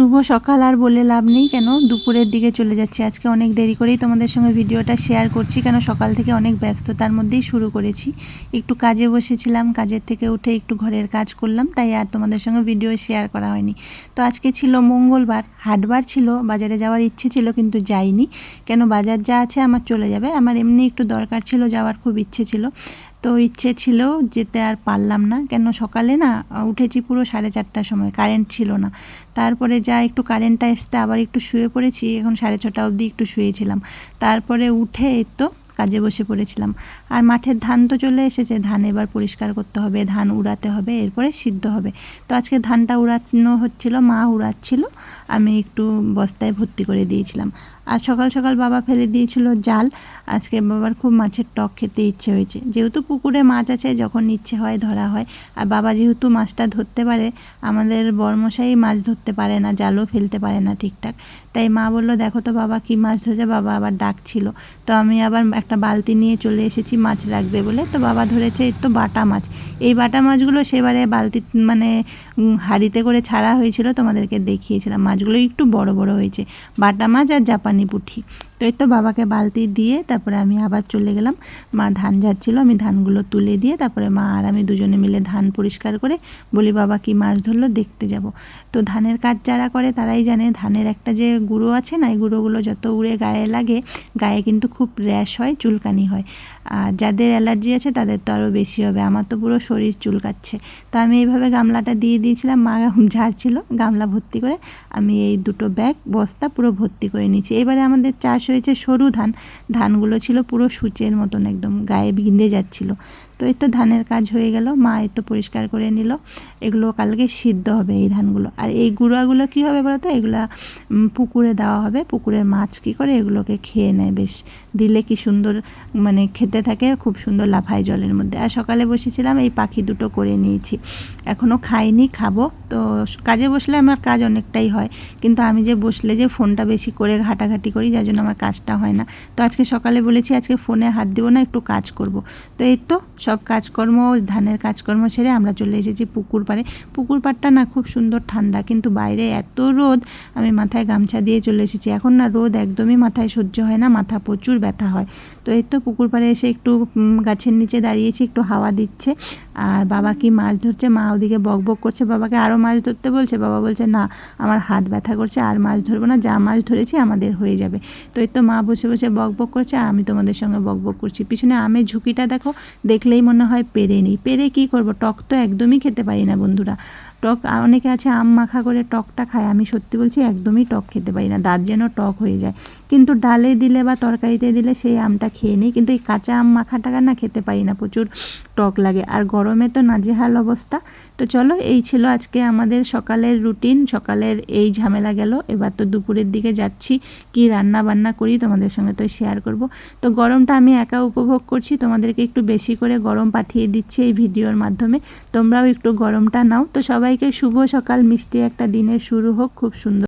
শুভ সকাল আর বলে লাভ নেই কেন? দুপুরের দিকে চলে যাচ্ছি। আজকে অনেক দেরি করেই তোমাদের সঙ্গে ভিডিওটা শেয়ার করছি, কেন সকাল থেকে অনেক ব্যস্ততার মধ্যেই শুরু করেছি। একটু কাজে বসেছিলাম, কাজের থেকে উঠে একটু ঘরের কাজ করলাম, তাই আর তোমাদের সঙ্গে ভিডিও শেয়ার করা হয়নি। তো আজকে ছিল মঙ্গলবার, হাটবার ছিল, বাজারে যাওয়ার ইচ্ছে ছিল কিন্তু যাইনি। কেন বাজার যা আছে আমার চলে যাবে, আমার এমনি একটু দরকার ছিল, যাওয়ার খুব ইচ্ছে ছিল। তো ইচ্ছে ছিল যেতে আর পারলাম না। কেন সকালে না, উঠেছি পুরো সাড়ে চারটার সময় কারেন্ট ছিল না। তারপরে যা একটু কারেন্টটা আসতে আবার একটু শুয়ে পড়েছি, এখন সাড়ে ছটা অবধি একটু শুয়েছিলাম। তারপরে উঠে তো কাজে বসে পড়েছিলাম। আর মাঠের ধান তো চলে এসেছে, ধান এবার পরিষ্কার করতে হবে, ধান উড়াতে হবে, এরপরে সিদ্ধ হবে। তো আজকে ধানটা উড়ানো হচ্ছিল, মা উড়াচ্ছিল, আমি একটু বস্তায় ভর্তি করে দিয়েছিলাম। আর সকাল সকাল বাবা ফেলে দিয়েছিল জাল, আজকে বাবার খুব মাছের টক খেতে ইচ্ছে হয়েছে। যেহেতু পুকুরে মাছ আছে, যখন ইচ্ছে হয় ধরা হয়। আর বাবা যেহেতু মাছটা ধরতে পারে, আমাদের বর্মশাই মাছ ধরতে পারে না, জালও ফেলতে পারে না ঠিকঠাক। তাই মা বলল, দেখো তো বাবা কী মাছ ধরেছে, বাবা আবার ডাকছিল। তো আমি আবার একটা বালতি নিয়ে চলে এসেছি, মাছ রাখবে বলে। তো বাবা ধরেছে তো বাটা মাছ। এই বাটা মাছগুলো সেবারে বালতি মানে হাঁড়িতে করে ছাড়া হয়েছিল, তোমাদেরকে দেখিয়েছিলাম। মাছগুলো একটু বড় বড় হয়েছে। বাটা মাছ আর জাপানি পুঁঠি। তো এই তো বাবাকে বালতি দিয়ে তারপরে আমি আবার চলে গেলাম। মা ধান ঝাড়ছিল, আমি ধানগুলো তুলে দিয়ে তারপরে মা আর আমি দুজনে মিলে ধান পরিষ্কার করে বলি, বাবা, কি মাছ ধরলো? দেখতে যাব। তো ধানের কাজ যারা করে তারাই জানে, ধানের একটা যে গুঁড়ো আছে না, এই গুঁড়োগুলো যত উড়ে গায়ে লাগে, গায়ে কিন্তু খুব র্যাশ হয়, চুলকানি হয়। আর যাদের অ্যালার্জি আছে তাদের তো আরও বেশি হবে। আমার তো পুরো শরীর চুলকাচ্ছে। তো আমি এইভাবে গামলাটা দিয়ে দিয়েছিলাম, মা ঝাড়ছিল গামলা ভর্তি করে। আমি এই দুটো ব্যাগ, বস্তা পুরো ভর্তি করে নিয়েছি। এবারে আমাদের চাষ হয়েছে সরু ধান। ধানগুলো ছিল পুরো সূচের মতন একদম, গায়ে বিঁধে যাচ্ছিল। তো এই তো ধানের কাজ হয়ে গেল। মা এই তো পরিষ্কার করে নিল। এগুলো কালকে সিদ্ধ হবে এই ধানগুলো। আর এই গুঁড়াগুলো কী হবে বলো তো এগুলো পুকুরে দেওয়া হবে। পুকুরের মাছ কী করে এগুলোকে খেয়ে নেয়। বেশ, দিলে কি সুন্দর মানে খেতে থাকে, খুব সুন্দর লাফায় জলের মধ্যে। আর সকালে বসেছিলাম, এই পাখি দুটো করে নিয়েছি। এখনও খাইনি, খাব। তো কাজে বসলে আমার কাজ অনেকটাই হয়। কিন্তু আমি যে বসলে যে ফোনটা বেশি করে ঘাটাঘাটি করি, যার জন্য আমার কাজটা হয় না। তো আজকে সকালে বলেছি, আজকে ফোনে হাত দেবো না, একটু কাজ করব। তো এই তো সব কাজকর্ম, ধানের কাজকর্ম সেরে আমরা চলে এসেছি পুকুর পাড়ে। পুকুর পাড়টা না খুব সুন্দর ঠান্ডা, কিন্তু বাইরে এত রোদ, আমি মাথায় গামছা দিয়ে চলে এসেছি। এখন না রোদ একদমই মাথায় সহ্য হয় না, মাথা প্রচুর ব্যথা হয়। তো এই তো পুকুর পাড়ে এসে একটু গাছের নিচে দাঁড়িয়েছি একটু হাওয়া দিচ্ছে। আর বাবা কি মাছ ধরছে? মা ওদিকে বক বক করছে। বাবাকে আরও মাছ ধরতে বলছে। বাবা বলছে, না, আমার হাত ব্যথা করছে, আর মাছ ধরবো না। যা মাছ ধরেছি, আমাদের হয়ে যাবে। তো এই তো মা বসে বসে বক বক করছে আমি তোমাদের সঙ্গে বক বক করছি। পিছনে আমের ঝুঁকিটা দেখো, দেখলেই মনে হয় পেরে নিই। পেরে কী করব? টক তো একদমই খেতে পারি না বন্ধুরা। টক অনেকে আছে আম মাখা করে টকটা খায়। আমি সত্যি বলছি, একদমই টক খেতে পারি না। দাঁত যেন টক হয়ে যায়। কিন্তু ডালে দিলে বা তরকারিতে দিলে সেই আমটা খেয়ে নিই। কিন্তু এই কাঁচা আম মাখাটা না খেতে পারি না। প্রচুর টক লাগে। আর গরমে তো নাজেহাল অবস্থা। তো চলো, এই ছিল আজকে আমাদের সকালের রুটিন সকালের এই ঝামেলা গেল। এবার তো দুপুরের দিকে যাচ্ছি, কি রান্না বান্না করি তোমাদের সঙ্গে তো শেয়ার করব। তো গরমটা আমি একা উপভোগ করছি, তোমাদেরকে একটু বেশি করে গরম পাঠিয়ে দিচ্ছি এই ভিডিওর মাধ্যমে। তোমরাও একটু গরমটা নাও। তো সবাইকে শুভ সকাল, মিষ্টি একটা দিনের শুরু হোক, খুব সুন্দর